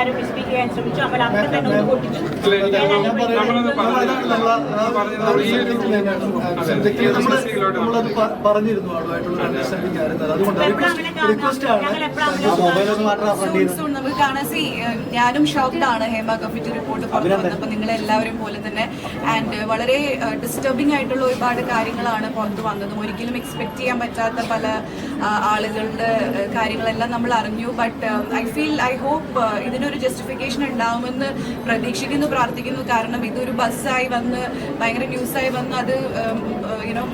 ആരും ശ്രമിച്ചു. അപ്പം തന്നെ ഒന്ന് പൊട്ടിച്ചു. പറഞ്ഞിരുന്നു അവളുമായിട്ടുള്ള അണ്ടർസ്റ്റാൻഡിംഗ് കാണാൻ ഞാനും ഷോക്ഡ് ആണ് ഹേമ കമ്മിറ്റി റിപ്പോർട്ട് പുറത്തു നിങ്ങൾ എല്ലാവരും പോലെ തന്നെ. ആൻഡ് വളരെ ഡിസ്റ്റർബിംഗ് ആയിട്ടുള്ള ഒരുപാട് കാര്യങ്ങളാണ് പുറത്തു വന്നതും. ഒരിക്കലും എക്സ്പെക്ട് ചെയ്യാൻ പറ്റാത്ത പല ആളുകളുടെ കാര്യങ്ങളെല്ലാം നമ്മൾ അറിഞ്ഞു. But I feel I hope ഇതിനൊരു ജസ്റ്റിഫിക്കേഷൻ ഉണ്ടാവുമെന്ന് പ്രതീക്ഷിക്കുന്നു പ്രാർത്ഥിക്കുന്നു. കാരണം ഇതൊരു ബസ്സായി വന്ന് ഭയങ്കര ന്യൂസായി വന്ന് അത് യുനോ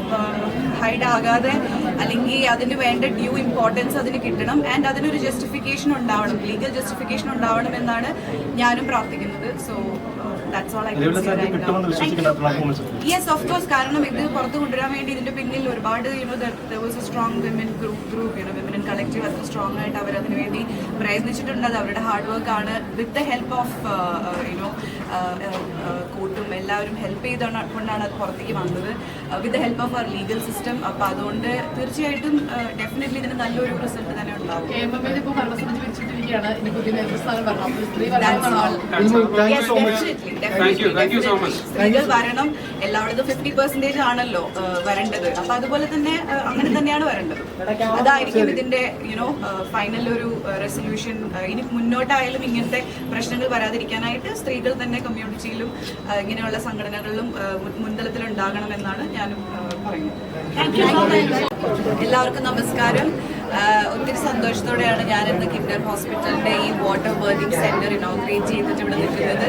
ഹൈഡ് ആകാതെ അല്ലെങ്കിൽ അതിന് വേണ്ട ഡ്യൂ ഇമ്പോർട്ടൻസ് അതിന് കിട്ടണം. ആൻഡ് അതിനൊരു ജസ്റ്റിഫിക്കേഷൻ ഉണ്ടാവണം ലീഗൽ ജസ്റ്റിഫിക്കേഷൻ ഉണ്ടാവണം എന്നാണ് ഞാനും പ്രാർത്ഥിക്കുന്നത്. So that's all I yes of course കാരണം ഇത് പുറത്ത് കൊണ്ടുവരാൻ വേണ്ടി ഇതിന്റെ പിന്നിൽ ഒരുപാട് you know was a strong women group group you know women in collective അത്ര സ്ട്രോങ് ആയിട്ട് അവർ അതിന് വേണ്ടി പ്രയത്നിച്ചിട്ടുണ്ട്. അത് അവരുടെ ഹാർഡ് വർക്ക് ആണ്. With the help of you know കൂട്ടും എല്ലാവരും ഹെൽപ്പ് ചെയ്തുകൊണ്ടാണ് അത് പുറത്തേക്ക് വന്നത്. വിത്ത് ദ ഹെൽപ്പ് ഓഫ് അവർ ലീഗൽ സിസ്റ്റം അപ്പൊ അതുകൊണ്ട് തീർച്ചയായിട്ടും ഡെഫിനറ്റ്ലി ഇതിന് നല്ലൊരു റിസൾട്ട് തന്നെ ഉണ്ടാവും. വരണം. സ്ത്രീകൾ എല്ലായിടത്തും ഫിഫ്റ്റി പെർസെന്റേജ് ആണല്ലോ ആ, വരേണ്ടത്. അപ്പൊ അതുപോലെ തന്നെ ആ, അങ്ങനെ തന്നെയാണ് വരേണ്ടത്. അതായിരിക്കും ഇതിന്റെ യുനോ ഫൈനൽ ഒരു റെസൊല്യൂഷൻ ഇനി മുന്നോട്ടായാലും ഇങ്ങനത്തെ പ്രശ്നങ്ങൾ വരാതിരിക്കാനായിട്ട് സ്ത്രീകൾ തന്നെ കമ്മ്യൂണിറ്റിയിലും ഇങ്ങനെയുള്ള സംഘടനകളിലും മുൻതലത്തിൽ ഉണ്ടാകണം എന്നാണ് ഉണ്ടാകണമെന്നാണ് എല്ലാവർക്കും നമസ്കാരം. ഒത്തിരി സന്തോഷത്തോടെയാണ് ഞാൻ ഇന്ന് കിൻഡർ ഹോസ്പിറ്റലിന്റെ ഈ വാട്ടർ ബേർണിംഗ് സെന്റർ ഇനോഗ്രേറ്റ് ചെയ്തിട്ട് ഇവിടെ നിൽക്കുന്നത്.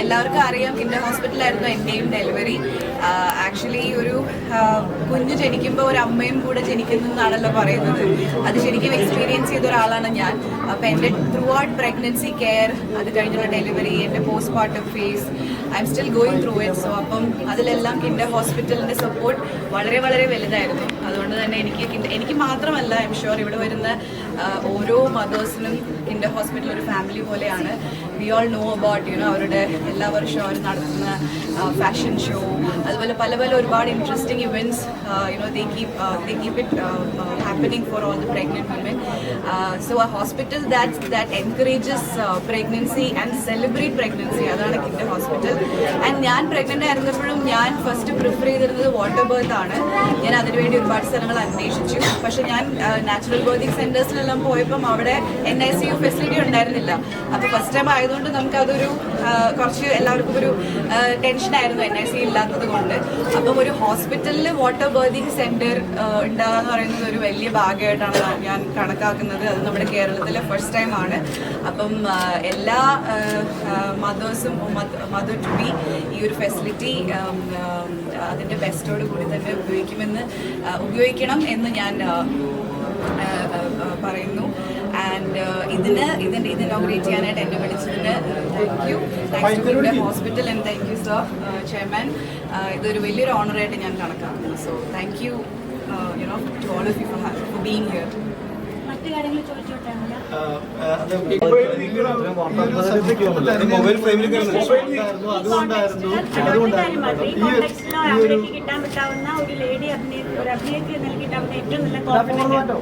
എല്ലാവർക്കും അറിയാം കിൻഡർ ഹോസ്പിറ്റലായിരുന്നു എന്റെയും ഡെലിവറി ആക്ച്വലി ഒരു കുഞ്ഞു കുഞ്ഞ് ജനിക്കുമ്പോൾ ഒരു അമ്മയും കൂടെ ജനിക്കുന്നു എന്നാണല്ലോ പറയുന്നത്. അത് ശരിക്കും എക്സ്പീരിയൻസ് ചെയ്ത ഒരാളാണ് ഞാൻ. അപ്പം എന്റെ ത്രൂ ഔട്ട് പ്രഗ്നൻസി കെയർ അത് കഴിഞ്ഞുള്ള ഡെലിവറി എന്റെ postmortem phase I am still going through it so അപ്പം അതിലെല്ലാം കിൻഡർ ഹോസ്പിറ്റലിന്റെ സപ്പോർട്ട് വളരെ വളരെ വലുതായിരുന്നു. അതുകൊണ്ട് തന്നെ എനിക്ക് എനിക്ക് മാത്രമല്ല ഐ എം ഷുവർ ഇവിടെ വരുന്ന ഓരോ മദേഴ്സിനും കിൻഡർ ഹോസ്പിറ്റൽ ഒരു ഫാമിലി പോലെയാണ്. We all know about you know അവരുടെ എല്ലാ വർഷവും അവർ നടത്തുന്ന ഫാഷൻ ഷോ അതുപോലെ പല പല ഒരുപാട് interesting events you know they keep they keep it happening for all the pregnant women. So ആ hospital that that encourages pregnancy and celebrate pregnancy അതാണ് കിൻഡർ ഹോസ്പിറ്റൽ ആൻഡ് ഞാൻ പ്രഗ്നന്റ് ആയിരുന്നപ്പോഴും ഞാൻ ഫസ്റ്റ് പ്രിഫർ ചെയ്തിരുന്നത് വാട്ടർ ബേർത്ത് ആണ്. ഞാൻ അതിനുവേണ്ടി ഒരുപാട് സ്ഥലങ്ങൾ അന്വേഷിച്ചു. പക്ഷെ ഞാൻ നാച്ചുറൽ ബർത്തിങ് സെന്റേഴ്സിലെല്ലാം പോയപ്പം അവിടെ N I C U facility ഉണ്ടായിരുന്നില്ല. അപ്പോൾ ഫസ്റ്റ് ടൈം ആയതുകൊണ്ട് നമുക്കതൊരു കുറച്ച് എല്ലാവർക്കും ഒരു ടെൻഷൻ ആയിരുന്നു എൻ ഐ സി ഇല്ലാത്തത് കൊണ്ട്. അപ്പം ഒരു ഹോസ്പിറ്റലിൽ വാട്ടർ ബർത്തിങ് സെന്റർ ഉണ്ടാകുക എന്ന് പറയുന്നത് ഒരു വലിയ ഭാഗമായിട്ടാണ് ഞാൻ കണക്കാക്കുന്നത്. അത് നമ്മുടെ കേരളത്തിലെ ഫസ്റ്റ് ടൈം ആണ്. അപ്പം എല്ലാ മദേഴ്സും മദർ ടു ബി ഈ ഒരു ഫെസിലിറ്റി അതിന്റെ ബെസ്റ്റോട് കൂടി തന്നെ ഉപയോഗിക്കുമെന്ന് ഉപയോഗിക്കണം എന്ന് ഞാൻ പറയുന്നു. ആൻഡ് ഇതിന് ഇതിന്റെ ഇത് ഇനോഗ്രേറ്റ് ചെയ്യാനായിട്ട് എന്നെ വിളിച്ചതിന് താങ്ക് യു താങ്ക്സ് ടു ഇവിടെ hospital and thank you sir chairman ഇതൊരു വലിയൊരു ഓണറായിട്ട് ഞാൻ കണക്കാക്കുന്നു. So thank you no to all of you for being here mobile ഫ്രെയിമിൽ അതുകൊണ്ടായിരുന്നു. അതുകൊണ്ടായിരുന്നു. അതുകൊണ്ടായിരുന്നു ഈ ഒരു- കിട്ടാൻ പറ്റാവുന്ന ഒരു ലേഡി അഭിനയ ഒരു അഭിനേത്രി എന്ന ഏറ്റവും നല്ല കോർഡിനേറ്റർ